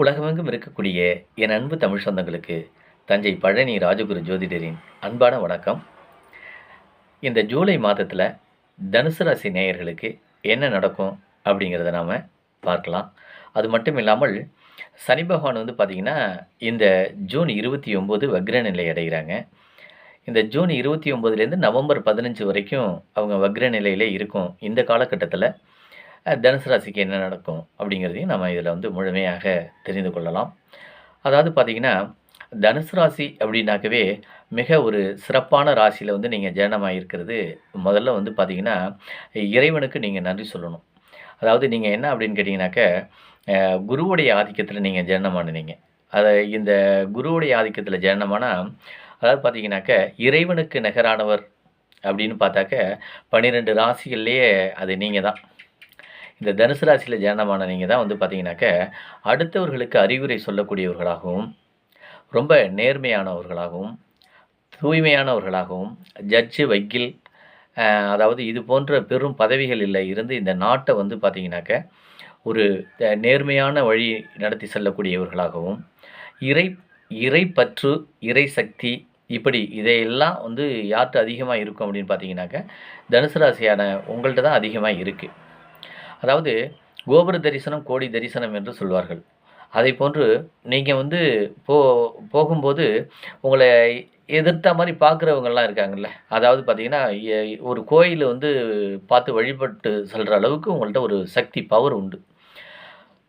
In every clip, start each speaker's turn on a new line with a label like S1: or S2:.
S1: உலகமெங்கும் இருக்கக்கூடிய என் அன்பு தமிழ் சொந்தங்களுக்கு தஞ்சை பழனி ராஜகுரு ஜோதிடரின் அன்பான வணக்கம். இந்த ஜூலை மாதத்தில் தனுசு ராசி நேயர்களுக்கு என்ன நடக்கும் அப்படிங்கிறத நாம் பார்க்கலாம். அது மட்டும் இல்லாமல் சனி பகவான் வந்து பார்த்திங்கன்னா இந்த ஜூன் இருபத்தி ஒம்பது வக்ர நிலை அடைகிறாங்க. இந்த ஜூன் இருபத்தி ஒம்போதுலேருந்து நவம்பர் பதினஞ்சு வரைக்கும் அவங்க வக்ர நிலையிலே இருக்கும் இந்த காலகட்டத்தில். தனுசு ராசிக்கு என்ன நடக்கும் அப்படிங்கிறதையும் நம்ம இதில் வந்து முழுமையாக தெரிந்து கொள்ளலாம். அதாவது பார்த்திங்கன்னா தனுசு ராசி அப்படின்னாக்கவே மிக ஒரு சிறப்பான ராசியில் வந்து நீங்கள் ஜனனமாக இருக்கிறது முதல்ல வந்து பார்த்திங்கன்னா இறைவனுக்கு நீங்கள் நன்றி சொல்லணும். அதாவது நீங்கள் என்ன அப்படின்னு கேட்டிங்கனாக்க குருவுடைய ஆதிக்கத்தில் நீங்கள் ஜனனமானீங்க. அதை இந்த குருவுடைய ஆதிக்கத்தில் ஜனனமானால் அதாவது பார்த்திங்கனாக்க இறைவனுக்கு நிகரானவர் அப்படின்னு பார்த்தாக்க பன்னிரெண்டு ராசிகள்லேயே அது நீங்கள் தான் இந்த தனுசு ராசியில் ஜனனமான நீங்கள் தான் வந்து பார்த்தீங்கன்னாக்க அடுத்தவர்களுக்கு அறிவுரை சொல்லக்கூடியவர்களாகவும் ரொம்ப நேர்மையானவர்களாகவும் தூய்மையானவர்களாகவும் ஜட்ஜு வக்கீல் அதாவது இது போன்ற பெரும் பதவிகளில் இருந்து இந்த நாட்டை வந்து பார்த்தீங்கன்னாக்க ஒரு நேர்மையான வழி நடத்தி செல்லக்கூடியவர்களாகவும் இறை இறைப்பற்று இறை சக்தி இப்படி இதையெல்லாம் வந்து யார்கிட்ட அதிகமாக இருக்கும் அப்படின்னு பார்த்தீங்கன்னாக்க தனுசு ராசியான உங்கள்கிட்ட தான் அதிகமாக இருக்குது அதாவது கோபுர தரிசனம் கோடி தரிசனம் என்று சொல்வார்கள். அதை போன்று நீங்கள் வந்து போ போகும்போது உங்களை எதிர்த்த மாதிரி பார்க்குறவங்கள்லாம் இருக்காங்கல்ல. அதாவது பார்த்தீங்கன்னா ஒரு கோயில் வந்து பார்த்து வழிபட்டு செல்கிற அளவுக்கு உங்கள்கிட்ட ஒரு சக்தி பவர் உண்டு.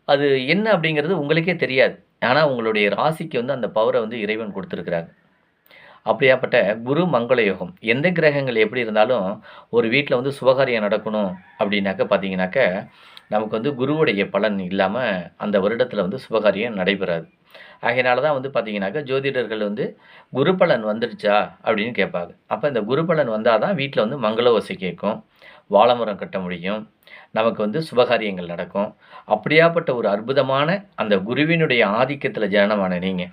S1: அது என்ன அப்படிங்கிறது உங்களுக்கே தெரியாது. ஆனால் உங்களுடைய ராசிக்கு வந்து அந்த பவரை வந்து இறைவன் கொடுத்துருக்குறாங்க அப்படியாப்பட்ட குரு மங்கள யோகம். எந்த கிரகங்கள் எப்படி இருந்தாலும் ஒரு வீட்டில் வந்து சுபகாரியம் நடக்கணும் அப்படின்னாக்க பார்த்தீங்கன்னாக்க நமக்கு வந்து குருவுடைய பலன் இல்லாமல் அந்த வருடத்தில் வந்து சுபகாரியம் நடைபெறாது. ஆகையினால தான் வந்து பார்த்தீங்கன்னாக்க ஜோதிடர்கள் வந்து குரு பலன் வந்துடுச்சா அப்படின்னு கேட்பாங்க. அப்போ இந்த குரு பலன் வந்தால் தான் வீட்டில் வந்து மங்கள ஓசை கேட்கும் வாழைமரம் கட்ட முடியும். நமக்கு வந்து சுபகாரியங்கள் நடக்கும். அப்படியாப்பட்ட ஒரு அற்புதமான அந்த குருவினுடைய ஆதிக்கத்தில் ஜனனமான நீங்கள்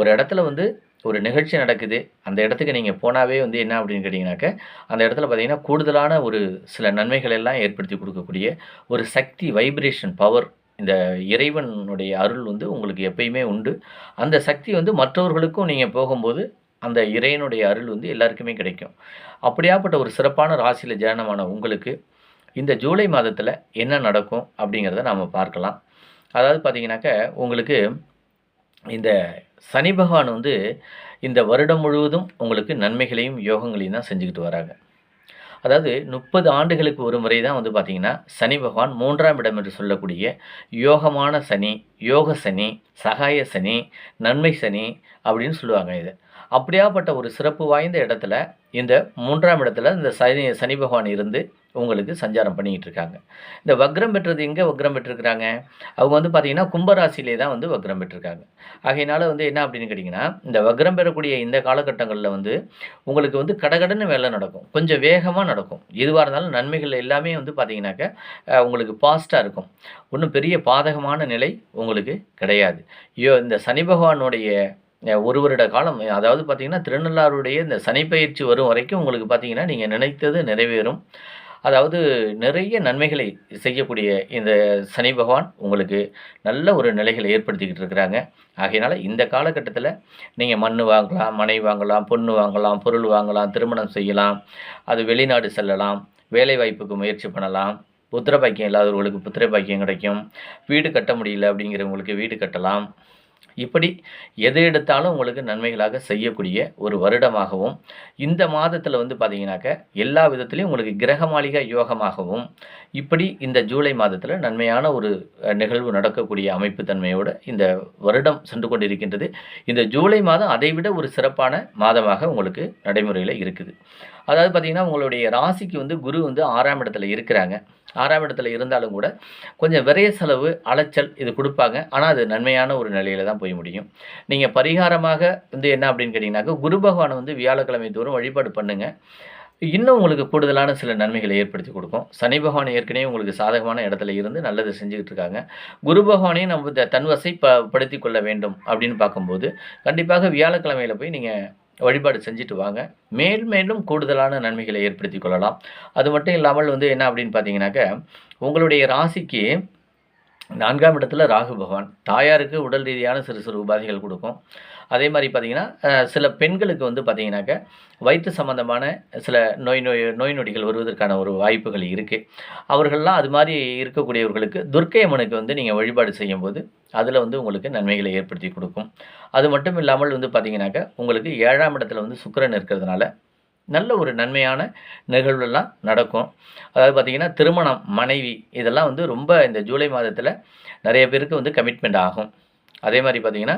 S1: ஒரு இடத்துல வந்து ஒரு நிகழ்ச்சி நடக்குது அந்த இடத்துக்கு நீங்கள் போனாவே வந்து என்ன அப்படின்னு கேட்டிங்கனாக்க அந்த இடத்துல பார்த்தீங்கன்னா கூடுதலான ஒரு சில நன்மைகள் எல்லாம் ஏற்படுத்தி கொடுக்கக்கூடிய ஒரு சக்தி வைப்ரேஷன் பவர் இந்த இறைவனுடைய அருள் வந்து உங்களுக்கு எப்பயுமே உண்டு. அந்த சக்தி வந்து மற்றவர்களுக்கும் நீங்கள் போகும்போது அந்த இறைவனுடைய அருள் வந்து எல்லாருக்குமே கிடைக்கும். அப்படியாப்பட்ட ஒரு சிறப்பான ராசியில் ஜனனமான உங்களுக்கு இந்த ஜூலை மாதத்தில் என்ன நடக்கும் அப்படிங்கிறத நாம் பார்க்கலாம். அதாவது பார்த்திங்கனாக்க உங்களுக்கு இந்த சனி பகவான் வந்து இந்த வருடம் முழுவதும் உங்களுக்கு நன்மைகளையும் யோகங்களையும் தான் செஞ்சுக்கிட்டு வராங்க. அதாவது முப்பது ஆண்டுகளுக்கு ஒரு முறை தான் வந்து பார்த்திங்கன்னா சனி பகவான் மூன்றாம் இடம் என்று சொல்லக்கூடிய யோகமான சனி யோக சனி சகாய சனி நன்மை சனி அப்படின்னு சொல்லுவாங்க இது. அப்படியாப்பட்ட ஒரு சிறப்பு வாய்ந்த இடத்துல இந்த மூன்றாம் இடத்துல இந்த சனி சனி பகவான் இருந்து உங்களுக்கு சஞ்சாரம் பண்ணிக்கிட்டு இருக்காங்க. இந்த வக்ரம் பெற்றது எங்கே வக்ரம் பெற்றிருக்கிறாங்க? அவங்க வந்து பார்த்திங்கன்னா கும்பராசிலே தான் வந்து வக்ரம் பெற்றிருக்காங்க. ஆகையினால வந்து என்ன அப்படின்னு கேட்டிங்கன்னா இந்த வக்ரம் பெறக்கூடிய இந்த காலகட்டங்களில் வந்து உங்களுக்கு வந்து கடகடன்னு வேலை நடக்கும். கொஞ்சம் வேகமாக நடக்கும். எதுவாக இருந்தாலும் நன்மைகள் எல்லாமே வந்து பார்த்தீங்கன்னாக்க உங்களுக்கு பாஸ்ட்டாக இருக்கும். ஒன்றும் பெரிய பாதகமான நிலை உங்களுக்கு கிடையாது. ஐயோ இந்த சனி பகவானுடைய ஒரு வருட காலம். அதாவது பார்த்தீங்கன்னா திருநள்ளாறுடைய இந்த சனிப்பயிற்சி வரும் வரைக்கும் உங்களுக்கு பார்த்தீங்கன்னா நீங்கள் நினைத்தது நிறைவேறும். அதாவது நிறைய நன்மைகளை செய்யக்கூடிய இந்த சனி பகவான் உங்களுக்கு நல்ல ஒரு நிலைகளை ஏற்படுத்திக்கிட்டு இருக்கிறாங்க. ஆகையினால இந்த காலகட்டத்தில் நீங்கள் மண் வாங்கலாம் மனை வாங்கலாம் பொண்ணு வாங்கலாம் பொருள் வாங்கலாம் திருமணம் செய்யலாம் அது வெளிநாடு செல்லலாம் வேலை வாய்ப்புக்கு முயற்சி பண்ணலாம் புத்திர பாக்கியம் இல்லாதவர்களுக்கு புத்திர பாக்கியம் கிடைக்கும் வீடு கட்ட முடியல அப்படிங்கிறவங்களுக்கு வீடு கட்டலாம் இப்படி எதை எடுத்தாலும் உங்களுக்கு நன்மைகளாக செய்யக்கூடிய ஒரு வருடமாகவும் இந்த மாதத்தில் வந்து பார்த்தீங்கன்னாக்க எல்லா விதத்துலேயும் உங்களுக்கு கிரக மாளிகை யோகமாகவும் இப்படி இந்த ஜூலை மாதத்தில் நன்மையான ஒரு நிகழ்வு நடக்கக்கூடிய அமைப்பு தன்மையோடு இந்த வருடம் சென்று கொண்டிருக்கின்றது. இந்த ஜூலை மாதம் அதைவிட ஒரு சிறப்பான மாதமாக உங்களுக்கு நடைமுறையில் இருக்குது. அதாவது பார்த்திங்கன்னா உங்களுடைய ராசிக்கு வந்து குரு வந்து ஆறாம் இடத்துல இருக்கிறாங்க. ஆறாம் இடத்துல இருந்தாலும் கூட கொஞ்சம் விரைய செலவு அலைச்சல் இது கொடுப்பாங்க. ஆனால் அது நன்மையான ஒரு நிலையில தான் போய் முடியும். நீங்கள் பரிகாரமாக வந்து என்ன அப்படின்னு கேட்டிங்கனாக்கா குரு பகவானை வந்து வியாழக்கிழமை தோறும் வழிபாடு பண்ணுங்கள் இன்னும் உங்களுக்கு கூடுதலான சில நன்மைகளை ஏற்படுத்தி கொடுக்கும். சனி பகவான் ஏற்கனவே உங்களுக்கு சாதகமான இடத்துல இருந்து நல்லது செஞ்சுக்கிட்டு இருக்காங்க. குரு பகவானையும் நம்ம தன்வசை ப படுத்தி கொள்ள வேண்டும் அப்படின்னு பார்க்கும்போது கண்டிப்பாக வியாழக்கிழமையில போய் நீங்கள் வழிபாடு செஞ்சுட்டு வாங்க. மேல் மேலும் கூடுதலான நன்மைகளை ஏற்படுத்தி கொள்ளலாம். அது மட்டும் இல்லாமல் வந்து என்ன அப்படின்னு பார்த்தீங்கன்னாக்க உங்களுடைய ராசிக்கு நான்காம் இடத்துல ராகு பகவான். தாயாருக்கு உடல் ரீதியான சிறு சிறு உபாதைகள் கொடுக்கும். அதே மாதிரி பார்த்தீங்கன்னா சில பெண்களுக்கு வந்து பார்த்தீங்கன்னாக்க வயிற்று சம்பந்தமான சில நோய் நோய் நோய் நொடிகள் வருவதற்கான ஒரு வாய்ப்புகள் இருக்குது அவர்கள்லாம் அது மாதிரி இருக்கக்கூடியவர்களுக்கு துர்க்கை அம்மனுக்கு வந்து நீங்கள் வழிபாடு செய்யும்போது அதில் வந்து உங்களுக்கு நன்மைகளை ஏற்படுத்தி கொடுக்கும். அது மட்டும் இல்லாமல் வந்து பார்த்தீங்கன்னாக்க உங்களுக்கு ஏழாம் இடத்துல வந்து சுக்கரன் இருக்கிறதுனால நல்ல ஒரு நன்மையான நிகழ்வுலாம் நடக்கும். அதாவது பார்த்திங்கன்னா திருமணம் மனைவி இதெல்லாம் வந்து ரொம்ப இந்த ஜூலை மாதத்தில் நிறைய பேருக்கு வந்து கமிட்மெண்ட் ஆகும். அதே மாதிரி பார்த்திங்கன்னா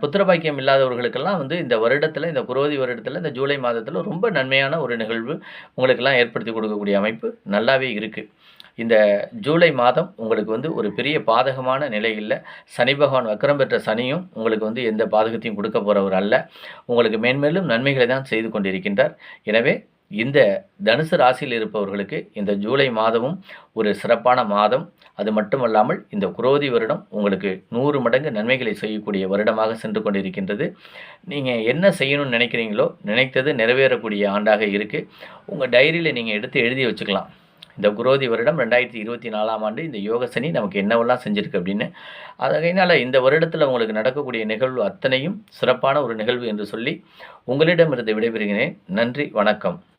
S1: புத்திரபாக்கியம் இல்லாதவர்களுக்கெல்லாம் வந்து இந்த வருடத்தில் இந்த புரோதி வருடத்தில் இந்த ஜூலை மாதத்தில் ரொம்ப நன்மையான ஒரு நிகழ்வு உங்களுக்கெல்லாம் ஏற்படுத்தி கொடுக்கக்கூடிய அமைப்பு நல்லாவே இருக்குது இந்த ஜூலை மாதம் உங்களுக்கு வந்து ஒரு பெரிய பாதகமான நிலையில் சனி பகவான் வக்கரம் பெற்ற சனியும் உங்களுக்கு வந்து எந்த பாதகத்தையும் கொடுக்க போகிறவர் அல்ல. உங்களுக்கு மேன்மேலும் நன்மைகளை தான் செய்து கொண்டிருக்கின்றார். எனவே இந்த தனுசு ராசியில் இருப்பவர்களுக்கு இந்த ஜூலை மாதமும் ஒரு சிறப்பான மாதம். அது மட்டுமல்லாமல் இந்த குரோதி வருடம் உங்களுக்கு நூறு மடங்கு நன்மைகளை செய்யக்கூடிய வருடமாக சென்று கொண்டிருக்கின்றது. நீங்கள் என்ன செய்யணும்னு நினைக்கிறீங்களோ நினைத்தது நிறைவேறக்கூடிய ஆண்டாக இருக்குது உங்கள் டைரியில் நீங்கள் எடுத்து எழுதி வச்சுக்கலாம். இந்த குரோதி வருடம் ரெண்டாயிரத்தி இருபத்தி நாலாம் ஆண்டு இந்த யோக சனி நமக்கு என்னவெல்லாம் செஞ்சுருக்கு அப்படின்னு. அதனால் இந்த வருடத்தில் உங்களுக்கு நடக்கக்கூடிய நிகழ்வு அத்தனையும் சிறப்பான ஒரு நிகழ்வு என்று சொல்லி உங்களிடமிருந்து விடைபெறுகிறேன். நன்றி வணக்கம்.